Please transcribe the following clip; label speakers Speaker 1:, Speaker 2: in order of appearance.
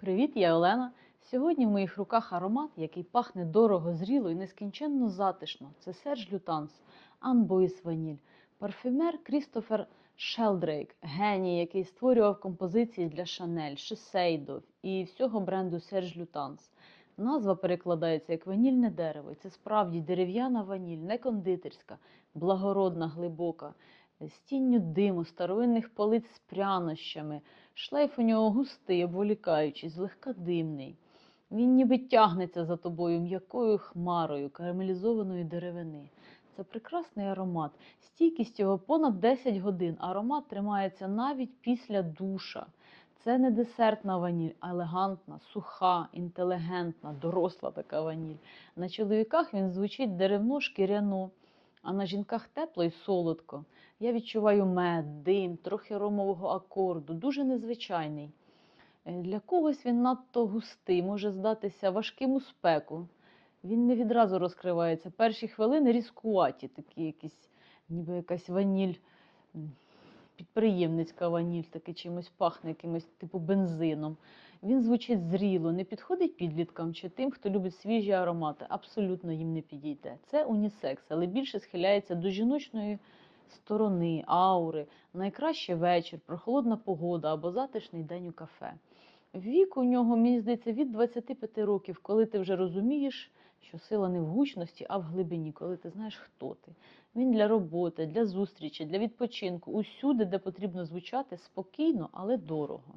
Speaker 1: Привіт, я Олена. Сьогодні в моїх руках аромат, який пахне дорого, зріло і нескінченно затишно. Це Серж Лютанс, Анбоїс Ваніль, парфюмер Крістофер Шелдрейк, геній, який створював композиції для Шанель, Шисейдо і всього бренду Серж Лютанс. Назва перекладається як ванільне дерево. Це справді дерев'яна ваніль, не кондитерська, благородна, глибока, з тінню диму, старовинних полиць з прянощами. Шлейф у нього густий, обволікаючий, злегка димний. Він ніби тягнеться за тобою м'якою хмарою карамелізованої деревини. Це прекрасний аромат. Стійкість його понад 10 годин. Аромат тримається навіть після душа. Це не десертна ваніль, а елегантна, суха, інтелігентна, доросла така ваніль. На чоловіках він звучить деревно шкіряно, а на жінках тепло і солодко. Я відчуваю мед, дим, трохи ромового акорду, дуже незвичайний. Е, Для когось він надто густий, може здатися важким у спеку. Він не відразу розкривається. Перші хвилини різкуваті, такі якісь, ніби якась ваніль, підприємницька ваніль, таки чимось пахне, якимось типу бензином. Він звучить зріло, не підходить підліткам чи тим, хто любить свіжі аромати. Абсолютно їм не підійде. Це унісекс, але більше схиляється до жіночної сторони, аури, найкраще вечір, прохолодна погода або затишний день у кафе. Вік у нього, мені здається, від 25 років, коли ти вже розумієш, що сила не в гучності, а в глибині, коли ти знаєш, хто ти. Він для роботи, для зустрічі, для відпочинку, усюди, де потрібно звучати спокійно, але дорого.